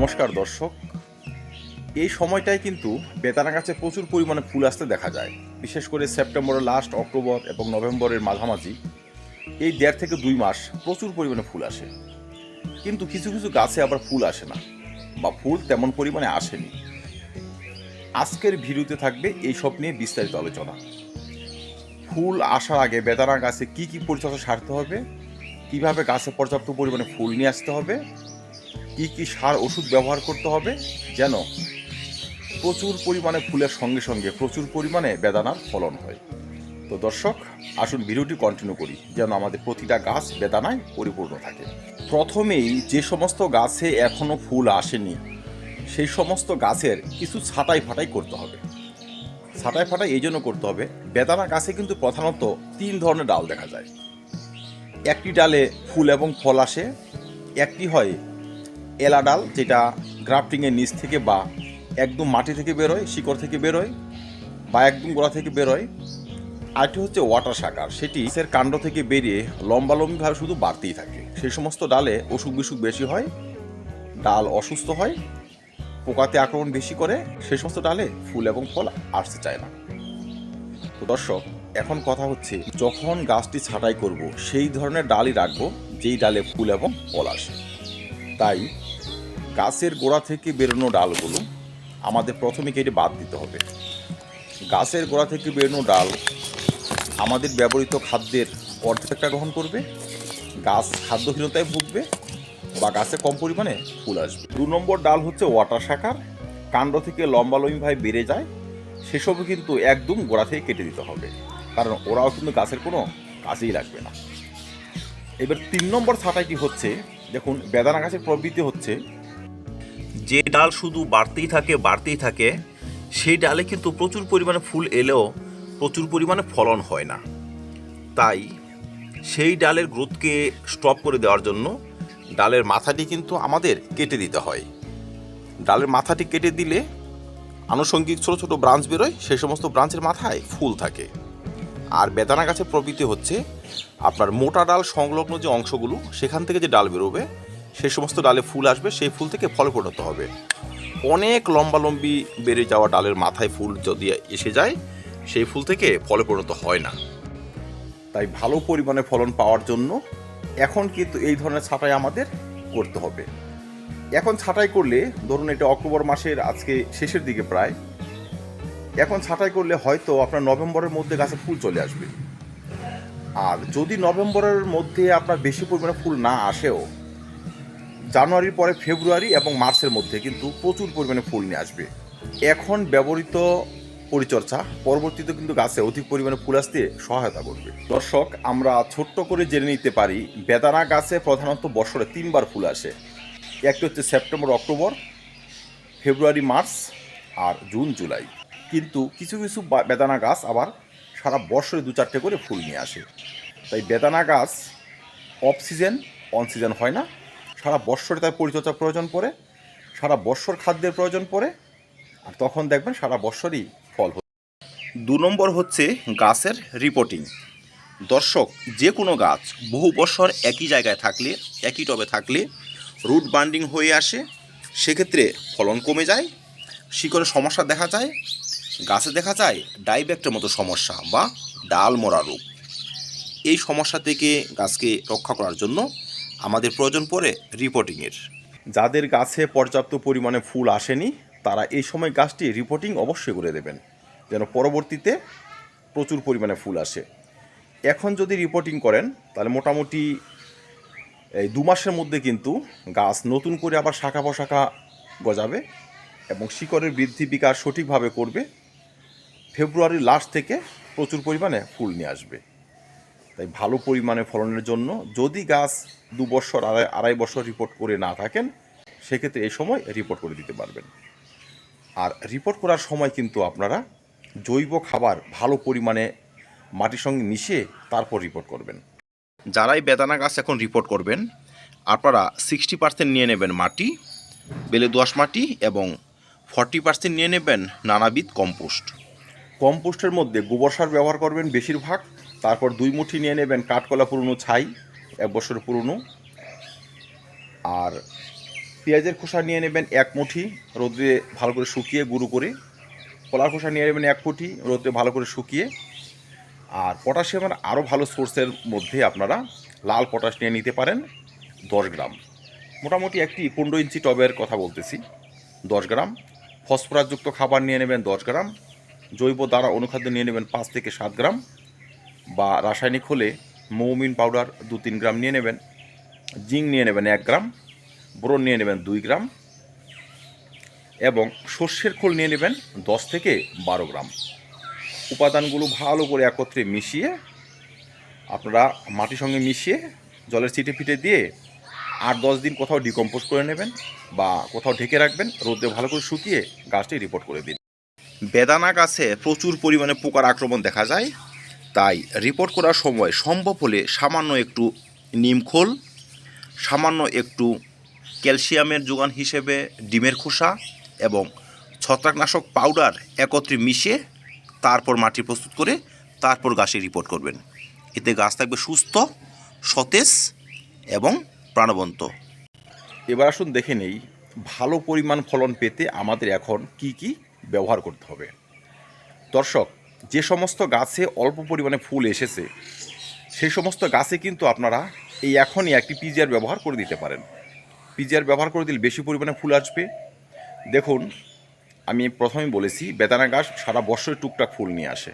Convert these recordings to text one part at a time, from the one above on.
নমস্কার দর্শক। এই সময়টায় কিন্তু বেতানা গাছে প্রচুর পরিমাণে ফুল আসতে দেখা যায়। বিশেষ করে সেপ্টেম্বরের লাস্ট অক্টোবর এবং নভেম্বরের মাঝামাঝি, এই দেড় থেকে দুই মাস প্রচুর পরিমাণে ফুল আসে। কিন্তু কিছু কিছু গাছে আবার ফুল আসে না বা ফুল তেমন পরিমাণে আসেনি। আজকের ভিডিওতে থাকবে এই সব নিয়ে বিস্তারিত আলোচনা। ফুল আসার আগে বেদানা গাছে কি কি পরিচর্যা সারতে হবে? কীভাবে গাছে পর্যাপ্ত পরিমাণে ফুল নিয়ে আসতে হবে? কি কি সার ওষুধ ব্যবহার করতে হবে? যেন প্রচুর পরিমাণে ফুলের সঙ্গে সঙ্গে প্রচুর পরিমাণে বেদানার ফলন হয়। তো দর্শক, আসুন ভিডিওটি কন্টিনিউ করি, যেন আমাদের প্রতিটা গাছ বেদানায় পরিপূর্ণ থাকে। প্রথমেই যে সমস্ত গাছে এখনও ফুল আসেনি, সেই সমস্ত গাছের কিছু ছাটাই ফাটাই করতে হবে। ছাটাই ফাটাই এই জন্য করতে হবে, বেদানা গাছে কিন্তু প্রধানত তিন ধরনের ডাল দেখা যায়। একটি ডালে ফুল এবং ফল আসে, একটি হয় এলা ডাল যেটা গ্রাফটিংয়ের নিচ থেকে বা একদম মাটি থেকে বেরোয়, শিকড় থেকে বেরোয় বা একদম গোড়া থেকে বেরোয়। আরেকটি হচ্ছে ওয়াটার শাকার সেটি গাছের কাণ্ড থেকে বেরিয়ে লম্বালম্বিভাবে শুধু বাড়তেই থাকে। সেই সমস্ত ডালে অসুখ বিসুখ বেশি হয়, ডাল অসুস্থ হয়, পোকাতে আক্রমণ বেশি করে, সেই সমস্ত ডালে ফুল এবং ফল আসতে চায় না। তো দর্শক, এখন কথা হচ্ছে, যখন গাছটি ছাঁটাই করব, সেই ধরনের ডালই রাখব, যেই ডালে ফুল এবং ফল আসে। তাই গাছের গোড়া থেকে বেরোনো ডালগুলো আমাদের প্রথমে কেটে বাদ দিতে হবে। গাছের গোড়া থেকে বেরোনো ডাল আমাদের ব্যবহৃত খাদ্যের অর্ধেকটা গ্রহণ করবে, গাছ খাদ্যহীনতায় ভুগবে বা গাছে কম পরিমাণে ফুল আসবে। দু নম্বর ডাল হচ্ছে ওয়াটার শাখার কাণ্ড থেকে লম্বা লম্বালম্বিভাবে বেড়ে যায়, সেসবও কিন্তু একদম গোড়া থেকে কেটে দিতে হবে, কারণ ওরাও কিন্তু গাছের কোনো কাজেই লাগবে না। এবার তিন নম্বর ছাঁটাইটি হচ্ছে, দেখুন, বেদানা গাছের প্রবৃত্তি হচ্ছে যে ডাল শুধু বাড়তেই থাকে বাড়তেই থাকে, সেই ডালে কিন্তু প্রচুর পরিমাণে ফুল এলেও প্রচুর পরিমাণে ফলন হয় না। তাই সেই ডালের গ্রোথকে স্টপ করে দেওয়ার জন্য ডালের মাথাটি কিন্তু আমাদের কেটে দিতে হয়। ডালের মাথাটি কেটে দিলে আনুষঙ্গিক ছোটো ছোটো ব্রাঞ্চ বেরোয়, সেই সমস্ত ব্রাঞ্চের মাথায় ফুল থাকে। আর বেদানা গাছের প্রবৃত্তি হচ্ছে আপনার মোটা ডাল সংলগ্ন যে অংশগুলো, সেখান থেকে যে ডাল বেরোবে সেই সমস্ত ডালে ফুল আসবে, সেই ফুল থেকে ফলে পরিণত হবে। অনেক লম্বালম্বি বেড়ে যাওয়া ডালের মাথায় ফুল যদি এসে যায়, সেই ফুল থেকে ফলে পরিণত হয় না। তাই ভালো পরিমাণে ফলন পাওয়ার জন্য এখন কিন্তু এই ধরনের ছাঁটাই আমাদের করতে হবে। এখন ছাঁটাই করলে, ধরুন এটা অক্টোবর মাসের আজকে শেষের দিকে প্রায়, এখন ছাঁটাই করলে হয়তো আপনার নভেম্বরের মধ্যে গাছে ফুল চলে আসবে। আর যদি নভেম্বরের মধ্যে আপনার বেশি পরিমাণে ফুল না আসেও জানুয়ারির পরে ফেব্রুয়ারি এবং মার্চের মধ্যে কিন্তু প্রচুর পরিমাণে ফুল নিয়ে আসবে। এখন ব্যবহৃত পরিচর্যা, পরবর্তীতে কিন্তু গাছে অধিক পরিমাণে ফুল আসতে সহায়তা করবে। দর্শক, আমরা ছোট্ট করে জেনে নিতে পারি, বেদানা গাছে প্রধানত বছরে তিনবার ফুল আসে। একটি হচ্ছে সেপ্টেম্বর, অক্টোবর, ফেব্রুয়ারি, মার্চ আর জুন, জুলাই। কিন্তু কিছু কিছু বেদানা গাছ আবার সারা বছরে দু চারটে করে ফুল নিয়ে আসে। তাই বেদানা গাছ অফ সিজন, অন সিজন হয় না। সারা বৎসরে তার পরিচর্যা প্রয়োজন পড়ে, সারা বৎসর খাদ্যের প্রয়োজন পড়ে, আর তখন দেখবেন সারা বৎসরই ফল হচ্ছে। দু নম্বর হচ্ছে গাছের রিপোর্টিং দর্শক, যে কোনো গাছ বহু বছর একই জায়গায় থাকলে, একই টবে থাকলে রুট বান্ডিং হয়ে আসে, সেক্ষেত্রে ফলন কমে যায় শিকড়ের সমস্যা দেখা যায়, গাছে দেখা যায় ডাইব্যাক্টের মতো সমস্যা বা ডাল মরা রোগ। এই সমস্যা থেকে গাছকে রক্ষা করার জন্য আমাদের প্রয়োজন পড়ে রিপোর্টিংয়ের যাদের গাছে পর্যাপ্ত পরিমাণে ফুল আসেনি, তারা এই সময় গাছটি রিপোর্টিং অবশ্যই করে দেবেন, যেন পরবর্তীতে প্রচুর পরিমাণে ফুল আসে। এখন যদি রিপোর্টিং করেন, তাহলে মোটামুটি এই দু মাসের মধ্যে কিন্তু গাছ নতুন করে আবার শাখা পোশাখা গজাবে এবং শিকড়ের বৃদ্ধি বিকাশ সঠিকভাবে করবে। ফেব্রুয়ারির লাস্ট থেকে প্রচুর পরিমাণে ফুল নিয়ে আসবে। তাই ভালো পরিমাণে ফলনের জন্য যদি গাছ দু বছর, আড়াই আড়াই বছর রিপোর্ট করে না থাকেন, সেক্ষেত্রে এই সময় রিপোর্ট করে দিতে পারবেন। আর রিপোর্ট করার সময় কিন্তু আপনারা জৈব খাবার ভালো পরিমাণে মাটির সঙ্গে মিশিয়ে তারপর রিপোর্ট করবেন। যারাই বেদানা গাছ এখন রিপোর্ট করবেন, আপনারা সিক্সটি পার্সেন্ট নিয়ে নেবেন মাটি বেলে দোআঁশ মাটি এবং ফর্টি পার্সেন্ট নিয়ে নেবেন নানাবিধ কম্পোস্ট কম্পোস্টের মধ্যে গোবর সার ব্যবহার করবেন বেশিরভাগ। তারপর দুই মুঠি নিয়ে নেবেন কাঠকলা পুরনো ছাই, এক বছর পুরনো। আর পেঁয়াজের খোসা নিয়ে নেবেন এক মুঠি, রোদে ভালো করে শুকিয়ে গুঁড়ো করে। কলার খোসা নিয়ে নেবেন এক মুঠি, রোদে ভালো করে শুকিয়ে। আর পটাশিয়ামের আরও ভালো সোর্সের মধ্যে আপনারা লাল পটাশ নিয়ে নিতে পারেন, দশ গ্রাম। মোটামুটি একটি পনেরো ইঞ্চি টবের কথা বলতেছি, দশ গ্রাম। ফসফরাসযুক্ত খাবার নিয়ে নেবেন দশ গ্রাম। জৈব দ্বারা অনুখাদ্য নিয়ে নেবেন পাঁচ থেকে সাত গ্রাম। বা রাসায়নিক হলে মৌমিন পাউডার দু তিন গ্রাম নিয়ে নেবেন, জিঙ্ক নিয়ে নেবেন এক গ্রাম, বোরন নিয়ে নেবেন দুই গ্রাম, এবং সর্ষের খোল নিয়ে নেবেন দশ থেকে বারো গ্রাম। উপাদানগুলো ভালো করে একত্রে মিশিয়ে, আপনারা মাটির সঙ্গে মিশিয়ে জলের চিটে ফিটে দিয়ে আট দশ দিন কোথাও ডিকম্পোজ করে নেবেন বা কোথাও ঢেকে রাখবেন, রোদে ভালো করে শুকিয়ে গাছটি রিপোর্ট করে দিন। বেদানা গাছে প্রচুর পরিমাণে পোকার আক্রমণ দেখা যায়। তাই রিপোর্ট করার সময় সম্ভব হলে সামান্য একটু নিমখোল সামান্য একটু ক্যালসিয়ামের যোগান হিসেবে ডিমের খোসা এবং ছত্রাকনাশক পাউডার একত্রে মিশিয়ে তারপর মাটি প্রস্তুত করে তারপর গাছে রিপোর্ট করবেন। এতে গাছ থাকবে সুস্থ, সতেজ এবং প্রাণবন্ত। এবার আসুন দেখে নেই, ভালো পরিমাণ ফলন পেতে আমাদের এখন কি কি ব্যবহার করতে হবে। দর্শক যে সমস্ত গাছে অল্প পরিমাণে ফুল এসেছে, সেই সমস্ত গাছে কিন্তু আপনারা এই এখনই একটি পিজিআর ব্যবহার করে দিতে পারেন। পিজিআর ব্যবহার করে দিলে বেশি পরিমাণে ফুল আসবে। দেখুন, আমি প্রথমেই বলেছি, বেদানা গাছ সারা বছর টুকটাক ফুল নিয়ে আসে।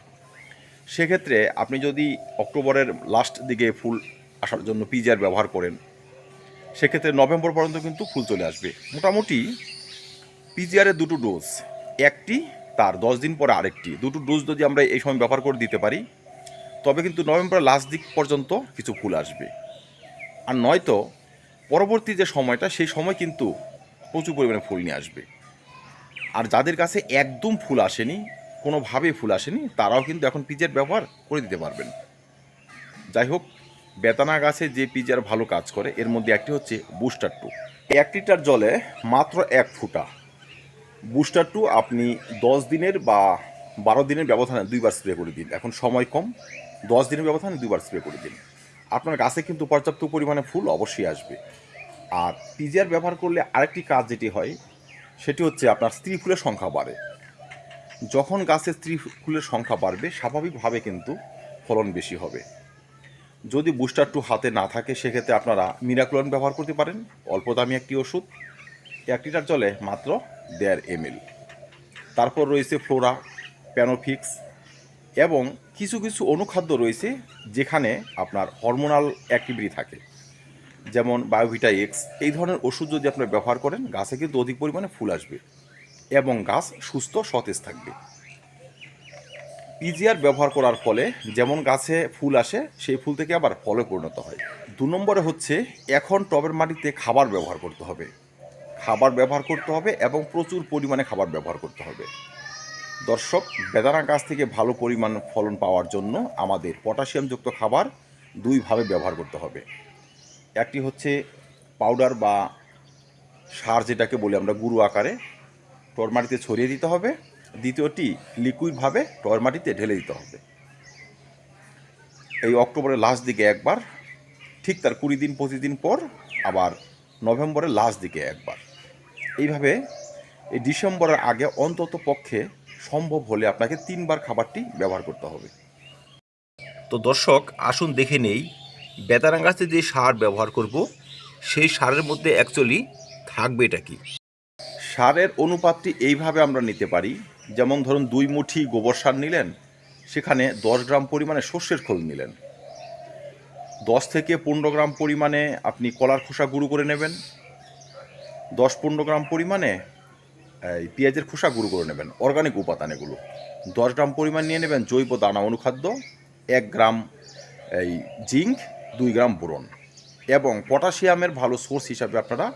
সেক্ষেত্রে আপনি যদি অক্টোবরের লাস্ট দিকে ফুল আসার জন্য পিজিআর ব্যবহার করেন, সেক্ষেত্রে নভেম্বর পর্যন্ত কিন্তু ফুল চলে আসবে। মোটামুটি পিজিআরের দুটো ডোজ একটি তার দশ দিন পরে আরেকটি। দুটো ডোজ যদি আমরা এই সময় ব্যবহার করে দিতে পারি, তবে কিন্তু নভেম্বরের লাস্ট দিক পর্যন্ত কিছু ফুল আসবে। আর নয়তো পরবর্তী যে সময়টা, সেই সময় কিন্তু প্রচুর পরিমাণে ফুল নিয়ে আসবে। আর যাদের কাছে একদম ফুল আসেনি, কোনোভাবেই ফুল আসেনি, তারাও কিন্তু এখন পিজের ব্যবহার করে দিতে পারবেন। যাই হোক বেতানা গাছে যে পিজার ভালো কাজ করে, এর মধ্যে একটি হচ্ছে বুস্টার টু এক লিটার জলে মাত্র এক ফুটা বুস্টার টু, আপনি দশ দিনের বা বারো দিনের ব্যবধানে দুইবার স্প্রে করে দিন। এখন সময় কম, দশ দিনের ব্যবধানে দুইবার স্প্রে করে দিন। আপনার গাছে কিন্তু পর্যাপ্ত পরিমাণে ফুল অবশ্যই আসবে। আর পিজিআর ব্যবহার করলে আরেকটি কাজ যেটি হয়, সেটি হচ্ছে আপনার স্ত্রী ফুলের সংখ্যা বাড়ে। যখন গাছে স্ত্রী ফুলের সংখ্যা বাড়বে, স্বাভাবিকভাবে কিন্তু ফলন বেশি হবে। যদি বুস্টার টু হাতে না থাকে, সেক্ষেত্রে আপনারা মিরাক্লোন ব্যবহার করতে পারেন। অল্প দামি একটি ওষুধ। এক লিটার জলে মাত্র দেড় এমএল। তারপর রয়েছে ফ্লোরা, প্যানোফিক্স এবং কিছু কিছু অনুখাদ্য রয়েছে যেখানে আপনার হরমোনাল অ্যাক্টিভিটি থাকে। যেমন বায়োভিটা এক্স, এই ধরনের ওষুধ যদি আপনারা ব্যবহার করেন, গাছে কিন্তু অধিক পরিমাণে ফুল আসবে এবং গাছ সুস্থ, সতেজ থাকবে। পিজিআর ব্যবহার করার ফলে যেমন গাছে ফুল আসে, সেই ফুল থেকে আবার ফলে পরিণত হয়। দু নম্বরে হচ্ছে, এখন টবের মাটিতে খাবার ব্যবহার করতে হবে। খাবার ব্যবহার করতে হবে এবং প্রচুর পরিমাণে খাবার ব্যবহার করতে হবে। দর্শক, বেদানা গাছ থেকে ভালো পরিমাণ ফলন পাওয়ার জন্য আমাদের পটাশিয়ামযুক্ত খাবার দুইভাবে ব্যবহার করতে হবে। একটি হচ্ছে পাউডার বা সার যেটাকে বলি আমরা গুঁড়ো আকারে টর মাটিতে ছড়িয়ে দিতে হবে। দ্বিতীয়টি লিকুইডভাবে টর মাটিতে ঢেলে দিতে হবে। এই অক্টোবরের লাস্ট দিকে একবার, ঠিক তার কুড়ি দিন, পঁচিশ দিন পর আবার নভেম্বরের লাস্ট দিকে একবার। এইভাবে এই ডিসেম্বরের আগে অন্তত পক্ষে সম্ভব হলে আপনাকে তিনবার খাবারটি ব্যবহার করতে হবে। তো দর্শক, আসুন দেখে নেই বেদানা গাছে যে সার ব্যবহার করব, সেই সারের মধ্যে অ্যাকচুয়ালি থাকবে এটা কি? সারের অনুপাতটি এইভাবে আমরা নিতে পারি, যেমন ধরুন দুই মুঠি গোবর সার নিলেন, সেখানে দশ গ্রাম পরিমাণে সর্ষের খোল নিলেন। দশ থেকে পনেরো গ্রাম পরিমাণে আপনি কলার খোসা গুঁড়ো করে নেবেন দশ পনেরো গ্রাম পরিমাণে, এই পেঁয়াজের খোসা গুঁড়ো করে নেবেন অর্গানিক উপাদান এগুলো। দশ গ্রাম পরিমাণ নিয়ে নেবেন জৈব দানা অনুখাদ্য, এক গ্রাম, এই জিঙ্ক, দুই গ্রাম বোরন। এবং পটাশিয়ামের ভালো সোর্স হিসাবে আপনারা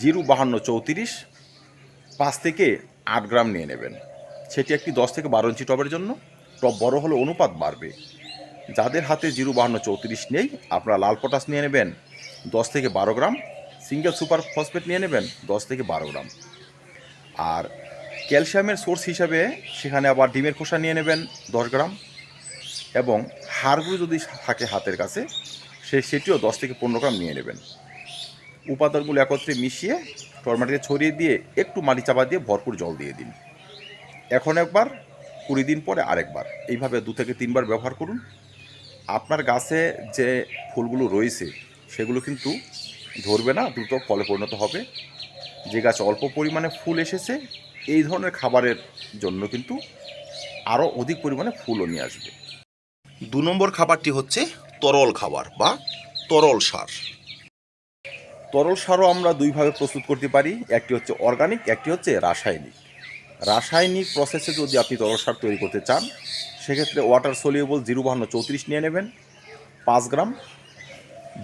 জিরো বাহান্ন চৌত্রিশ, পাঁচ থেকে আট গ্রাম নিয়ে নেবেন। সেটি একটি দশ থেকে বারো ইঞ্চি টবের জন্য। টব বড় হলে অনুপাত বাড়বে। যাদের হাতে জিরো বাহান্ন চৌত্রিশ নেই, আপনারা লাল পটাশ নিয়ে নেবেন, দশ থেকে বারো গ্রাম। সিঙ্গেল সুপার ফসফেট নিয়ে নেবেন, দশ থেকে বারো গ্রাম। আর ক্যালসিয়ামের সোর্স হিসাবে সেখানে আবার ডিমের খোসা নিয়ে নেবেন, দশ গ্রাম। এবং হাড়গুলো যদি থাকে হাতের কাছে, সে সেটিও দশ থেকে পনেরো গ্রাম নিয়ে নেবেন। উপাদানগুলো একত্রে মিশিয়ে টরমাটিতে ছড়িয়ে দিয়ে একটু মাটি চাপা দিয়ে ভরপুর জল দিয়ে দিন। এখন একবার, কুড়ি দিন পরে আরেকবার। এইভাবে দু থেকে তিনবার ব্যবহার করুন। আপনার গাছে যে ফুলগুলো রয়েছে, সেগুলো কিন্তু ধরবে না, দ্রুত ফলে পরিণত হবে। যে গাছ অল্প পরিমাণে ফুল এসেছে, এই ধরনের খাবারের জন্য কিন্তু আরও অধিক পরিমাণে ফুলও নিয়ে আসবে। দু নম্বর খাবারটি হচ্ছে তরল খাবার বা তরল সার। তরল সারও আমরা দুইভাবে প্রস্তুত করতে পারি, একটি হচ্ছে অর্গানিক, একটি হচ্ছে রাসায়নিক। রাসায়নিক প্রসেসে যদি আপনি তরল সার তৈরি করতে চান, সেক্ষেত্রে ওয়াটার সলিউবল জিরো বাহান্ন চৌত্রিশ নিয়ে নেবেন, পাঁচ গ্রাম,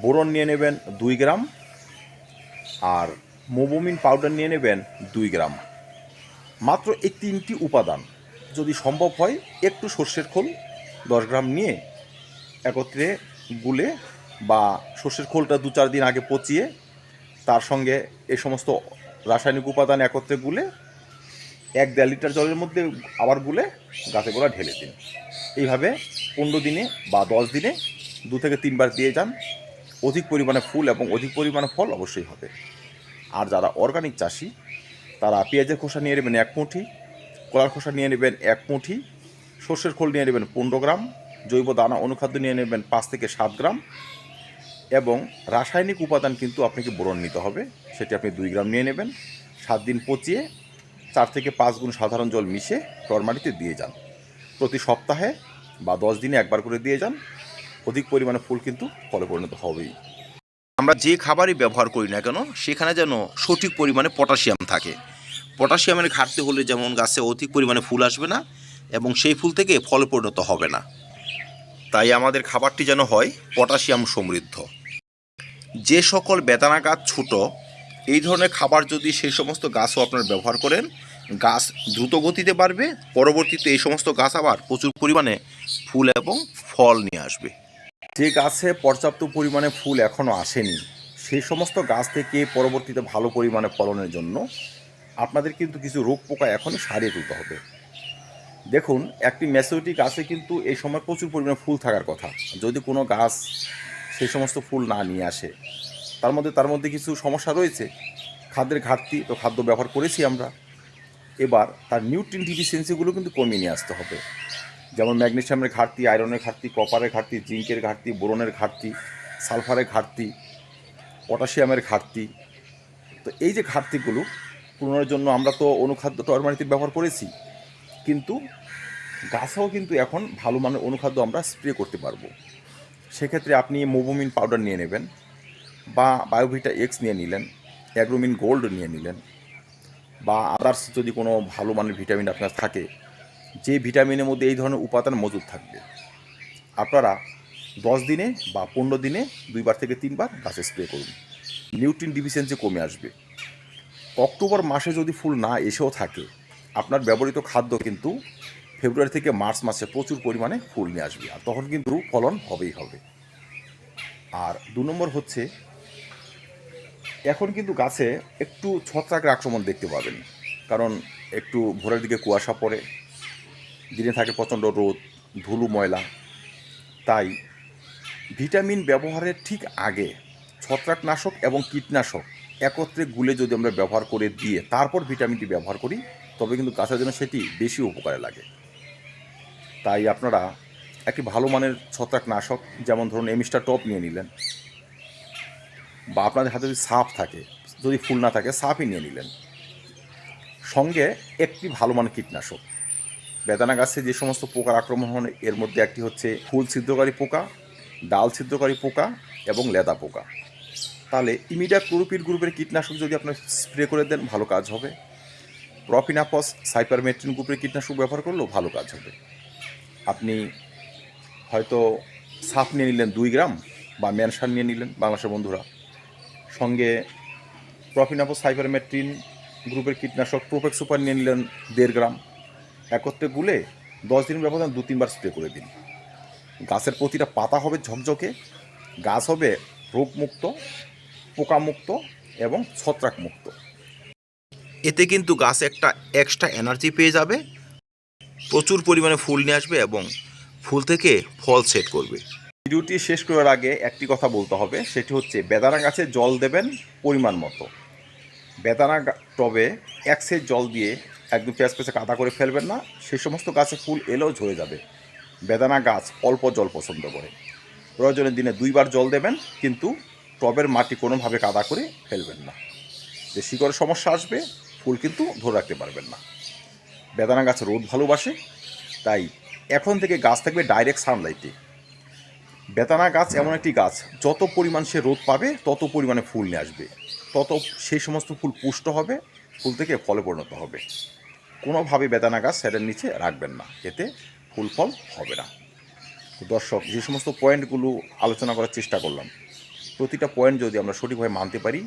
বোরন নিয়ে নেবেন দুই গ্রাম আর মোবোমিন পাউডার নিয়ে নেবেন দুই গ্রাম। মাত্র এই তিনটি উপাদান। যদি সম্ভব হয়, একটু সর্ষের খোল, দশ গ্রাম নিয়ে একত্রে গুলে বা সর্ষের খোলটা দু চার দিন আগে পচিয়ে তার সঙ্গে এই সমস্ত রাসায়নিক উপাদান একত্রে গুলে এক দেড় লিটার জলের মধ্যে আবার গুলে গাছে গোড়া ঢেলে দিন। এইভাবে পনেরো দিনে বা দশ দিনে দু থেকে তিনবার দিয়ে যান। অধিক পরিমাণে ফুল এবং অধিক পরিমাণে ফল অবশ্যই হবে। আর যারা অর্গানিক চাষি, তারা পেঁয়াজের খোসা নিয়ে নেবেন এক মুঠি, কলার খোসা নিয়ে নেবেন এক মুঠি, সর্ষের খোল নিয়ে নেবেন পনেরো গ্রাম, জৈব দানা অনুখাদ্য নিয়ে নেবেন পাঁচ থেকে সাত গ্রাম এবং রাসায়নিক উপাদান কিন্তু আপনাকে বোরন নিতে হবে, সেটি আপনি দুই গ্রাম নিয়ে নেবেন। সাত দিন পচিয়ে চার থেকে পাঁচ গুণ সাধারণ জল মিশে টরমাটিতে দিয়ে যান। প্রতি সপ্তাহে বা দশ দিনে একবার করে দিয়ে যান। অধিক পরিমাণে ফুল কিন্তু ফলে পরিণত হবেই। আমরা যে খাবারই ব্যবহার করি না কেন, সেখানে যেন সঠিক পরিমাণে পটাশিয়াম থাকে। পটাশিয়ামের ঘাটতি হলে যেমন গাছে অধিক পরিমাণে ফুল আসবে না, এবং সেই ফুল থেকে ফলে পরিণত হবে না। তাই আমাদের খাবারটি যেন হয় পটাশিয়াম সমৃদ্ধ। যে সকল বেদানা গাছ ছোট, এই ধরনের খাবার যদি সেই সমস্ত গাছও আপনারা ব্যবহার করেন, গাছ দ্রুত গতিতে বাড়বে, পরবর্তীতে এই সমস্ত গাছ আবার প্রচুর পরিমাণে ফুল এবং ফল নিয়ে আসবে। যে গাছে পর্যাপ্ত পরিমাণে ফুল এখনও আসেনি, সেই সমস্ত গাছ থেকে পরবর্তীতে ভালো পরিমাণে ফলনের জন্য আপনাদের কিন্তু কিছু রোগ পোকা এখনই সারিয়ে তুলতে হবে। দেখুন, একটি ম্যাচুরিটি গাছে কিন্তু এই সময় প্রচুর পরিমাণে ফুল থাকার কথা। যদি কোনো গাছ সেই সমস্ত ফুল না নিয়ে আসে, তার মধ্যে তার মধ্যে কিছু সমস্যা রয়েছে? খাদ্যের ঘাটতি, তো খাদ্য ব্যবহার করেছি আমরা। এবার তার নিউট্রিন ডিফিসিয়েন্সিগুলো কিন্তু কমিয়ে নিয়ে আসতে হবে। যেমন ম্যাগনেশিয়ামের ঘাটতি, আয়রনের ঘাটতি, কপারের ঘাটতি, জিঙ্কের ঘাটতি, বোরনের ঘাটতি, সালফারের ঘাটতি, পটাশিয়ামের ঘাটতি। তো এই যে ঘাটতিগুলো পূরণের জন্য আমরা তো অনুখাদ্য টরমারিতে ব্যবহার করেছি, কিন্তু গাছেও কিন্তু এখন ভালো মানের অনুখাদ্য আমরা স্প্রে করতে পারব। সেক্ষেত্রে আপনি মোবোমিন পাউডার নিয়ে নেবেন বা বায়োভিটা এক্স নিয়ে নিলেন, অ্যাগ্রোমিন গোল্ড নিয়ে নিলেন, বা আদার্স যদি কোনো ভালো মানের ভিটামিন আপনার থাকে যে ভিটামিনের মধ্যে এই ধরনের উপাদান মজুদ থাকবে। আপনারা দশ দিনে বা পনেরো দিনে দুইবার থেকে তিনবার গাছে স্প্রে করুন। নিউট্রিন ডিফিসিয়েন্সি কমে আসবে। অক্টোবর মাসে যদি ফুল না এসেও থাকে, আপনার ব্যবহৃত খাদ্য কিন্তু ফেব্রুয়ারি থেকে মার্চ মাসে প্রচুর পরিমাণে ফুল নিয়ে আসবে আর তখন কিন্তু ফলন হবেই হবে। আর দু নম্বর হচ্ছে, এখন কিন্তু গাছে একটু ছত্রাকের আক্রমণ দেখতে পাবেন। কারণ একটু ভোরের দিকে কুয়াশা পড়ে দিনে থাকে প্রচণ্ড রোদ ধুলো ময়লা, তাই ভিটামিন ব্যবহারের ঠিক আগে ছত্রাকনাশক এবং কীটনাশক একত্রে গুলে যদি আমরা ব্যবহার করে দিয়ে তারপর ভিটামিনটি ব্যবহার করি, তবে কিন্তু গাছের জন্য সেটি বেশি উপকারে লাগে। তাই আপনারা একটি ভালো মানের ছত্রাকনাশক, যেমন ধরুন এমিস্টার টপ নিয়ে নিলেন বা আপনাদের হাতে যদি সাপ থাকে, যদি ফুল না থাকে, সাপই নিয়ে নিলেন। সঙ্গে একটি ভালো মানের কীটনাশক। বেদানা গাছে যে সমস্ত পোকার আক্রমণ হয়, এর মধ্যে একটি হচ্ছে ফুল ছিদ্রকারী পোকা, ডাল ছিদ্রকারী পোকা এবং লেদা পোকা। তাহলে ইমিডিয়া ক্লোরোপিড গ্রুপের কীটনাশক যদি আপনার স্প্রে করে দেন, ভালো কাজ হবে। প্রফিনাপস সাইপারমেট্রিন গ্রুপের কীটনাশক ব্যবহার করলেও ভালো কাজ হবে। আপনি হয়তো সাপ নিয়ে নিলেন দুই গ্রাম বা ম্যানসার নিয়ে নিলেন, বাংলাদেশের বন্ধুরা। সঙ্গে প্রফিনাপস সাইপারমেট্রিন গ্রুপের কীটনাশক প্রোপেক সুপার নিয়ে নিলেন দেড় গ্রাম। একত্রে গুলে দশ দিন ব্যবধান দু তিনবার স্প্রে করে দিন। গাছের প্রতিটা পাতা হবে ঝকঝকে গাছ হবে রোগমুক্ত পোকামুক্ত এবং ছত্রাকমুক্ত। এতে কিন্তু গাছ একটা এক্সট্রা এনার্জি পেয়ে যাবে প্রচুর পরিমাণে ফুল নিয়ে আসবে এবং ফুল থেকে ফল সেট করবে। ভিডিওটি শেষ করার আগে একটি কথা বলতে হবে সেটি হচ্ছে বেদানা গাছে জল দেবেন পরিমাণ মতো। বেদানা টবে এক সেট জল দিয়ে একদম পেঁয়াজ পেঁচে কাদা করে ফেলবেন না, সেই সমস্ত গাছে ফুল এলেও ঝরে যাবে। বেদানা গাছ অল্প জল পছন্দ করে। প্রয়োজনের দিনে দুইবার জল দেবেন, কিন্তু টবের মাটি কোনোভাবে কাদা করে ফেলবেন না। যে শিকড়ের সমস্যা আসবে, ফুল কিন্তু ধরে রাখতে পারবেন না। বেদানা গাছ রোদ ভালোবাসে, তাই এখন থেকে গাছ থাকবে ডাইরেক্ট সানলাইটে। বেদানা গাছ এমন একটি গাছ, যত পরিমাণ সে রোদ পাবে, তত পরিমাণে ফুল নিয়ে আসবে। তত সেই সমস্ত ফুল পুষ্ট হবে, ফুল থেকে ফলে পরিণত হবে। কোনোভাবে বেদানা গাছ সেটার নিচে রাখবেন না। এতে ফুল ফল হবে না। তো দর্শক, যে সমস্ত পয়েন্টগুলো আলোচনা করার চেষ্টা করলাম, প্রতিটা পয়েন্ট যদি আমরা সঠিকভাবে মানতে পারি,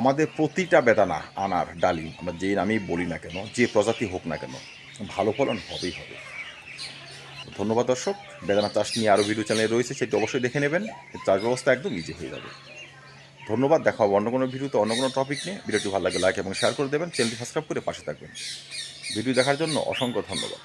আমাদের প্রতিটা বেদানা আনার ডালিম, আমরা যে নামেই বলি না কেন, যে প্রজাতি হোক না কেন, ভালো ফলন হবেই হবে। ধন্যবাদ দর্শক। বেদানা চাষ নিয়ে আরও ভিডিও চ্যানেল রয়েছে, সেটি অবশ্যই দেখে নেবেন। চাষ ব্যবস্থা একদম ইজি হয়ে যাবে। ধন্যবাদ, দেখা হবে অন্য কোনো ভিডিওতে, অন্য কোনো টপিক নিয়ে। ভিডিওটি ভালো লাগে লাইক এবং শেয়ার করে দেবেন। চ্যানেলটি সাবস্ক্রাইব করে পাশে থাকবেন। ভিডিও দেখার জন্য অসংখ্য ধন্যবাদ।